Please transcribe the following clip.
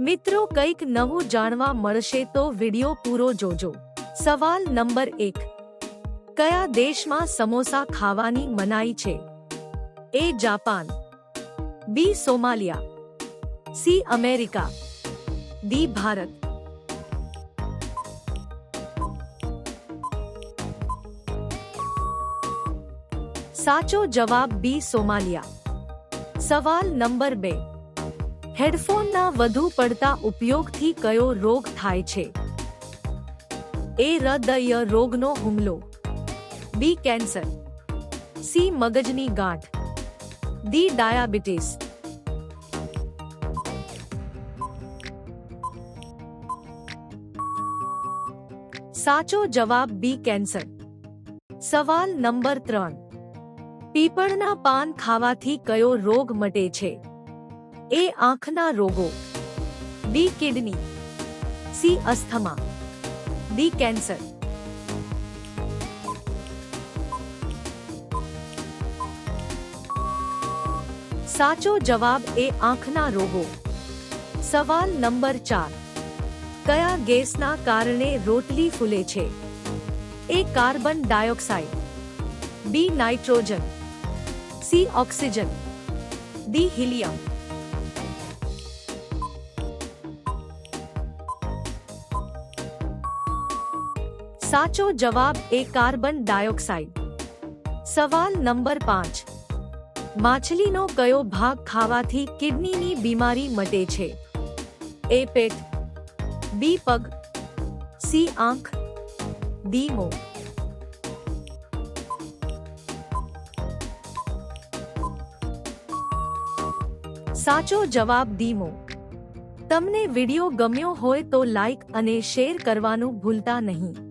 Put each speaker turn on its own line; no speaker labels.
મિત્રો, કંઈક નવું જાણવા મળશે તો વિડિયો પૂરો જોજો. સવાલ નંબર એક. કયા દેશમાં સમોસા ખાવાની મનાઈ છે? A Japan. B, Somalia. C, America. D, Bharat. સાચો જવાબ બી, સોમાલિયા. સવાલ નંબર બે. હેડફોનના વધુ પડતા ઉપયોગથી કયો રોગ થાય છે? એ હૃદય રોગનો હુમલો. બી કેન્સર. સી મગજની ગાંઠ. D diabetes. સાચો જવાબ બી કેન્સર. સવાલ નંબર ત્રણ. પીપળના પાન ખાવાથી કયો રોગ મટે છે? એ આંખના રોગો B kidney C asthma D cancer સાચો જવાબ એ આંખના રોગો સવાલ નંબર ચાર કયા ગેસના કારણે રોટલી ફૂલે છે A carbon dioxide B nitrogen C oxygen D helium સાચો જવાબ એ કાર્બન ડાયોક્સાઇડ. સવાલ નંબર પાંચ. માછલીનો કયો ભાગ ખાવાથી કિડનીની બીમારી મટે છે? એ પેટ, બી પગ, સી આંખ, ડી મો. સાચો જવાબ ધીમો તમને વિડિયો ગમ્યો હોય તો લાઈક અને શેર કરવાનું ભૂલતા નહીં.